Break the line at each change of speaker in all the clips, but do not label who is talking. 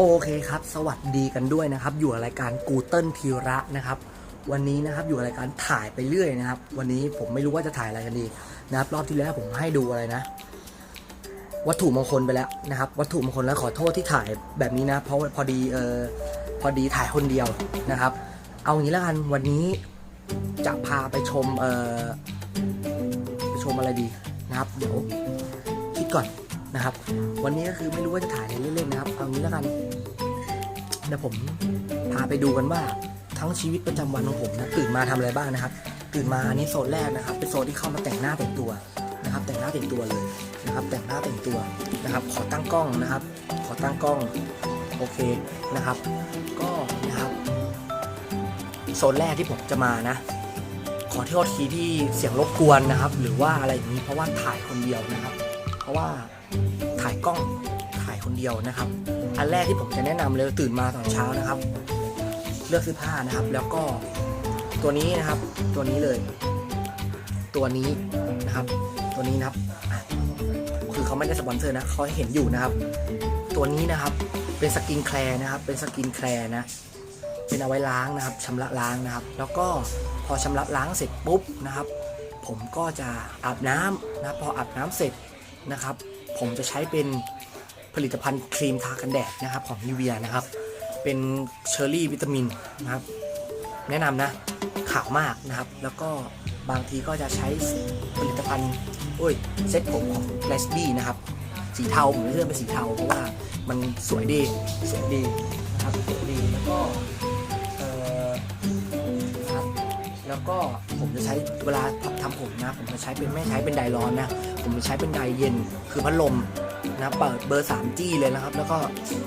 โอเคครับ สวัสดีกันด้วยนะครับ อยู่รายการกูเติ้ลทีระนะครับ วันนี้นะครับอยู่รายการถ่ายไปเรื่อยนะครับ วันนี้ผมไม่รู้ว่าจะถ่ายอะไรกันดีนะครับรอบที่แล้วผมให้ดูอะไรนะ วัตถุมงคลไปแล้วนะครับ วัตถุมงคลแล้วขอโทษที่ถ่ายแบบนี้นะ เพราะพอดีเออพอดีถ่ายคนเดียวนะครับ เอางี้แล้วกันวันนี้จะพาไปชมเออไปชมอะไรดีนะครับ เดี๋ยวคิดก่อน นะครับ วันนี้ก็คือไม่รู้ว่าจะถ่ายอะไรเล่นๆนะครับ เอางี้แล้วกันเดี๋ยวผมพาไปดูกันว่าทั้งชีวิตประจำวันของผมนะตื่นมาทำอะไรบ้างนะครับ ตื่นมาอันนี้โซนแรกนะครับ เป็นโซนที่เข้ามาแต่งหน้าแต่งตัวนะครับ แต่งหน้าแต่งตัวเลยนะครับ แต่งหน้าแต่งตัวนะครับ ขอตั้งกล้องนะครับ ขอตั้งกล้องโอเคนะครับ ก็นะครับโซนแรกที่ผมจะมานะ ขอโทษทีที่เสียงรบกวนนะครับ หรือว่าอะไรอย่างนี้เพราะว่าถ่ายคนเดียวนะครับ ราะว่าถ่ายกล้องถ่ายคนเดียวนะครับ อันแรกที่ผมจะแนะนำเลยตื่นมาตอนเช้านะครับ เลือกเสื้อผ้านะครับ แล้วก็ตัวนี้นะครับ ตัวนี้เลย ตัวนี้นะครับ ตัวนี้นะครับ คือเขาไม่ได้สปอนเซอร์นะเขาให้เห็นอยู่นะครับ ตัวนี้นะครับเป็นสกินแคร์นะครับ เป็นสกินแคร์นะ เป็นเอาไว้ล้างนะครับชำระล้างนะครับ แล้วก็พอชำระล้างเสร็จปุ๊บนะครับ ผมก็จะอาบน้ำนะพออาบน้ำเสร็จ นะครับ ผมจะใช้เป็นผลิตภัณฑ์ครีมทากันแดดนะครับของนิเวียนะครับ เป็นเชอร์รี่วิตามินนะครับ แนะนำนะขาวมากนะครับ แล้วก็บางทีก็จะใช้ผลิตภัณฑ์โอ้ยเซ็ตผมของเลสบี้นะครับ สีเทาผมเลือกเป็นสีเทาเพราะว่ามันสวยดีสวยดีนะครับสวยดีแล้วก็ แล้วก็ผมจะใช้เวลาทำผมนะ ผมจะใช้เป็นไม่ใช้เป็นไดร้อนนะ ผมจะใช้เป็นไดเย็น คือพัดลมนะเปิดเบอร์ 3 จี้เลยนะครับ แล้วก็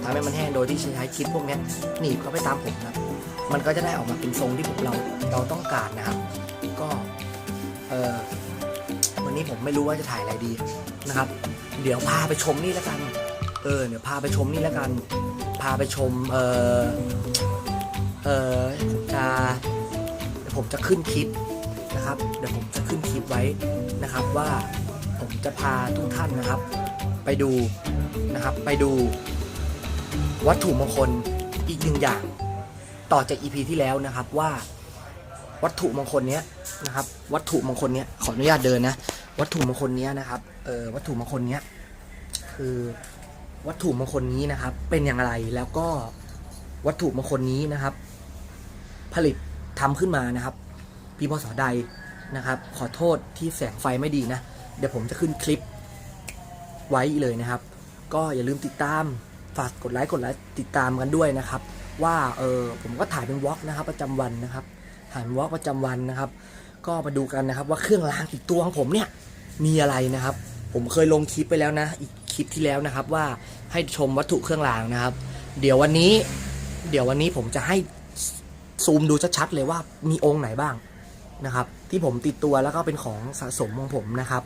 ทำให้มันแห้งโดยที่ใช้คลิปพวกนี้หนีบเข้าไปตามผมนะ มันก็จะได้ออกมาเป็นทรงที่ผมเราเราต้องการนะครับ ก็เออวันนี้ผมไม่รู้ว่าจะถ่ายอะไรดีนะครับ เดี๋ยวพาไปชมนี่แล้วกัน เออเดี๋ยวพาไปชมนี่แล้วกัน พาไปชมเออเออจะ ผมจะขึ้นคลิปนะครับ เดี๋ยวผมจะขึ้นคลิปไว้นะครับว่าผมจะพาทุกท่านนะครับ ไปดูนะครับไปดู วัตถุมงคลอีกหนึ่งอย่าง ต่อจาก EP ที่แล้วนะครับว่าวัตถุมงคลเนี้ยนะครับ วัตถุมงคลเนี้ยขออนุญาตเดินนะวัตถุมงคลเนี้ยนะครับเออวัตถุมงคลเนี้ยคือวัตถุมงคลนี้นะครับ เป็นอย่างไรแล้วก็วัตถุมงคลนี้นะครับ ผลิต ทำขึ้นมานะครับปีพศใดนะครับ ขอโทษที่แสงไฟไม่ดีนะ เดี๋ยวผมจะขึ้นคลิปไว้เลยนะครับ ก็อย่าลืมติดตามฝากกดไลค์กดไลค์ติดตามกันด้วยนะครับ ว่าเออผมก็ถ่ายเป็นวอล์กนะครับ ประจำวันนะครับถ่ายเป็นวอล์กประจำวันนะครับ ก็มาดูกันนะครับ ว่าเครื่องรางอีกตัวของผมเนี่ยมีอะไรนะครับ ผมเคยลงคลิปไปแล้วนะ อีกคลิปที่แล้วนะครับว่าให้ชมวัตถุเครื่องรางนะครับ เดี๋ยววันนี้ เดี๋ยววันนี้ผมจะให้ ซูมดูชัดๆเลยว่ามีองค์ไหนบ้างนะครับ ที่ผมติดตัวแล้วก็เป็นของสะสมของผมนะครับ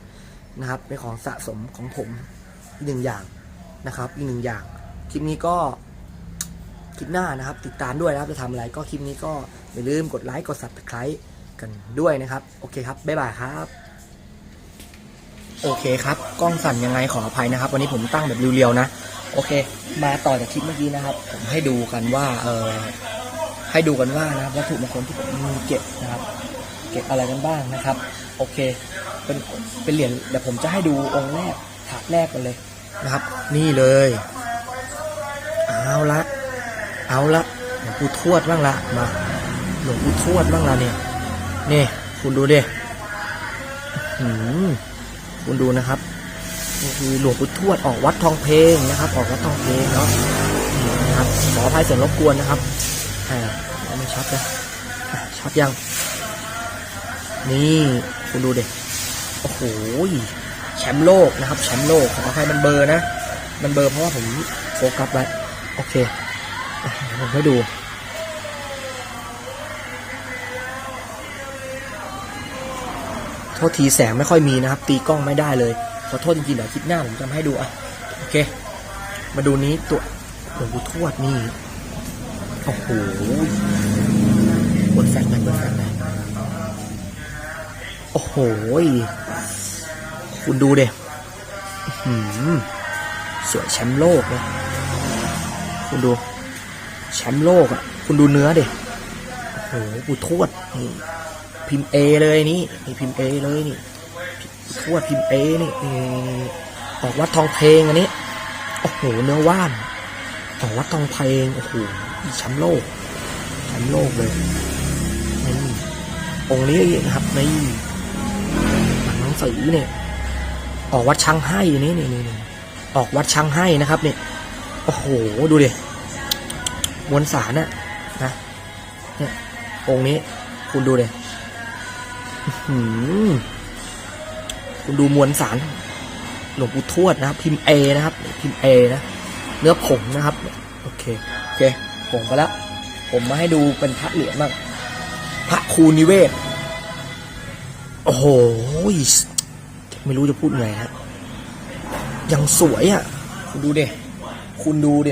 นะครับ เป็นของสะสมของผมอีกหนึ่งอย่างนะครับ อีกหนึ่งอย่างคลิปนี้ก็คลิปหน้านะครับ ติดตามด้วยนะครับจะทำอะไรก็คลิปนี้ก็อย่าลืมกดไลค์กด subscribe กันด้วยนะครับ โอเคครับ บ๊ายบายครับ โอเคครับกล้องสั่นยังไงขออภัยนะครับ วันนี้ผมตั้งแบบเรียวๆนะ โอเค มาต่อจากคลิปเมื่อกี้นะครับ ผมให้ดูกันว่าเออ ให้ดูกันว่านะครับวัตถุมงคลที่ผมมีเก็บนะครับ เก็บอะไรกันบ้างนะครับ โอเค เป็นเป็นเหรียญเดี๋ยวผมจะให้ดูองค์แรกถาดแรกกันเลยนะครับ นี่เลยเอาละเอาละหลวงปู่ทวดบ้างละมาหลวงปู่ทวดบ้างละเนี่ยนี่คุณดูดิอื้อหือคุณดูนะครับนี่คือหลวงปู่ทวดออกวัดทองเพลงนะครับ ออกวัดทองเพลงเนาะนี่นะครับขออภัยเสียงรบกวนนะครับ อ่าไม่ชัดนะอะชัดยัง นี่คุณดูเดิโอ้โหแชมป์โลกนะครับแชมป์โลกขออภัยมันเบอร์นะ มันเบอร์เพราะว่าผมโฟกัสไว้โอเคอะเดี๋ยวผมให้ดูโทษทีแสงไม่ค่อยมีนะครับ ตีกล้องไม่ได้เลย ขอโทษจริงๆเดี๋ยวคลิปหน้าผมจะให้ดูอะโอเค มาดูนี้ตัวหลวงปู่ทวดนี่ โอ้โหบนแฟลชเลยบนแฟลชเลยโอ้โห คุณดูเด็สวยแชมป์โลกเลยคุณดู แชมป์โลกอะ คุณดูเนื้อเดิโอ้โหปู่ทวดนี่พิมพ์เอเลยนี่นี่พิมพ์เอเลยนี่ทวดพิมพ์เอนี่นี่ออกวัดทองเพลงอันนี้ โอ้โห เนื้อว่านออกวัดทองเพลง โอ้โห แชมป์โลกแชมป์โลกเลยนี่องค์นี้นะครับนี่หนังหนังสือเนี่ย ออกวัดช้างให้นี่นี่นี่นี่ออกวัดช้างให้นะครับ เนี่ยโอ้โหดูดิมวลสารน่ะนะเนี่ยองค์นี้ คุณดูเลยคุณดูมวลสารหลวงปู่ทวดนะครับ พิมพ์เอนะครับ พิมพ์เอนะ เนื้อผงนะครับ โอเค โอเค ผงไปแล้ว ผมมาให้ดูเป็นพระเหรียญบ้างพระครูนิเวศ โอ้โห ไม่รู้จะพูดไงฮะยังสวยอะ คุณดูเดคุณดูเด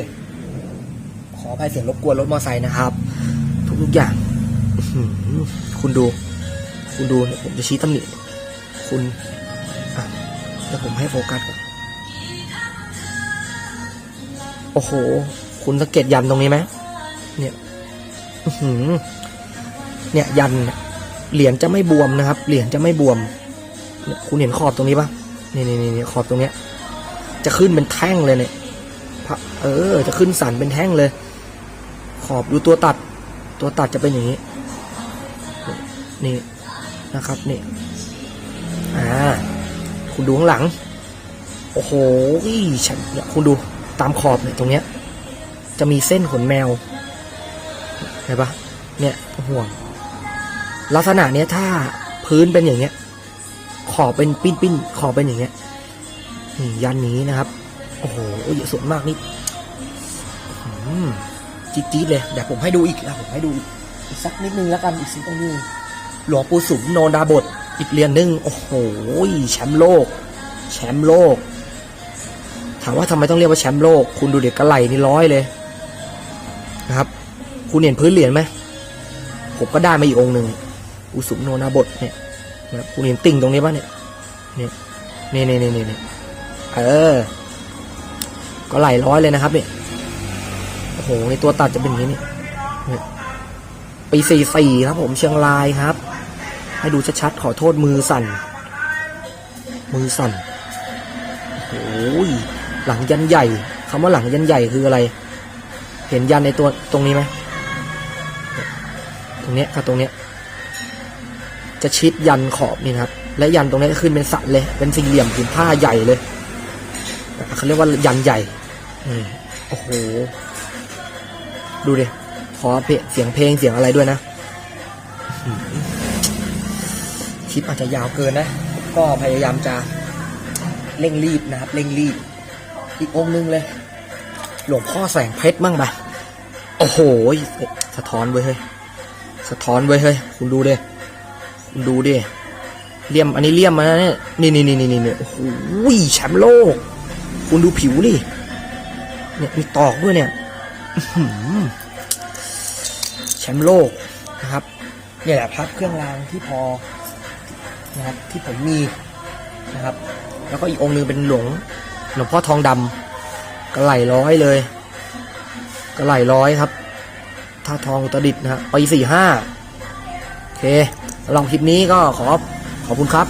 ขออภัยเสียงรบกวนรถมอไซค์นะครับทุกทุกๆอย่าง คุณดู คุณดูเนี่ยผมจะชี้ตำหนิคุณอะแล้วผมให้โฟกัสก่อนโอ้โห คุณสังเกตยันตรงนี้ไหม เนี่ยเนี่ยยันเหรียญจะไม่บวมนะครับ เหรียญจะไม่บวมเนี่ยคุณเห็นขอบตรงนี้ปะนี่นี่นี่ขอบตรงเนี้ย จะขึ้นเป็นแท่งเลยเนี่ยเออ จะขึ้นสันเป็นแท่งเลย ขอบดูตัวตัด ตัวตัดจะเป็นอย่างนี้ นี่นะครับนี่อ่าคุณดูข้างหลัง โอ้โหฉันเนี่ยคุณดูตามขอบเนี่ยตรงเนี้ย จะมีเส้นขนแมว เห็นปะเนี่ยห่วง ลักษณะเนี้ยถ้าพื้นเป็นอย่างเงี้ย ขอบเป็นปิ้นปิ้นขอบเป็นอย่างเงี้ยนี่ยันนี้นะครับ โอ้โหเยอะสวยมากนี่จี๊ดจี๊ดเลยเดี๋ยวผมให้ดูอีกนะผมให้ดูอีกสักนิดนึงแล้วกันอีกสักนิดนึงหลวงปู่สุมโนดาบทอีกเรียญหนึงโอ้โหแชมป์โลก แชมป์โลก ถามว่าทำไมต้องเรียกว่าแชมป์โลก คุณดูเด็กกระไหลนี่ร้อยเลยนะครับ คุณเห็นพื้นเหรียญไหมผมก็ได้มาอีกองหนึ่งอุสุมโนนาบทเนี่ยนะครับคุณเห็นติ่งตรงนี้ป่ะเนี่ยเนี่ยเนี่ยเนี่ยเนี่ยเนี่เออ ก็ไหลร้อยเลยนะครับเนี่ยโอ้โหในตัวตัดจะเป็นอย่างนี้นี่เนี่ยปีสี่สี่ครับ ผมเชียงรายครับ ให้ดูชัดๆขอโทษมือสั่น มือสั่นโอ้โหหลังยันใหญ่คำว่าหลังยันใหญ่คืออะไร เห็นยันในตัวตรงนี้ไหม ตรงเนี้ยครับตรงเนี้ยจะชิดยันขอบนี่นะครับ และยันตรงนี้ก็ขึ้นเป็นสันเลย เป็นสี่เหลี่ยมผืนผ้าใหญ่เลยเขาเรียกว่ายันใหญ่โอ้โห ดูดิขอเพลงเสียงเพลงเสียงอะไรด้วยนะคลิปอาจจะยาวเกินนะ ก็พยายามจะเร่งรีบนะครับ เร่งรีบ อีกองค์นึงเลย หลวงพ่อแสงเพชรมั่งไปโอ้โห สะท้อนเว้ยเฮ้ยะท้อนเว้เฮ้ยคุณดูดิคุณดูดิเลี่ยมอันนี้เลี่ยมมานะเนี่ยนี่นี่นี่นี่นี่โอ้โหแชมป์โลก คุณดูผิวดิเนี่ยมีตอกด้วยเนี่ยแชมป์โลกนะครับเนี่ยแหละพับเครื่องรางที่พอนะครับที่ผมมีนะครับ แล้วก็อีกองค์นึงเป็นหลวงหลวงพ่อทองดำกระไหลร้อยเลยกระไหลร้อยครับาทองอุตรดิตนะฮะปีสี่ห้าโอเคลองคลิปนี้ก็ขอขอบคุณครับ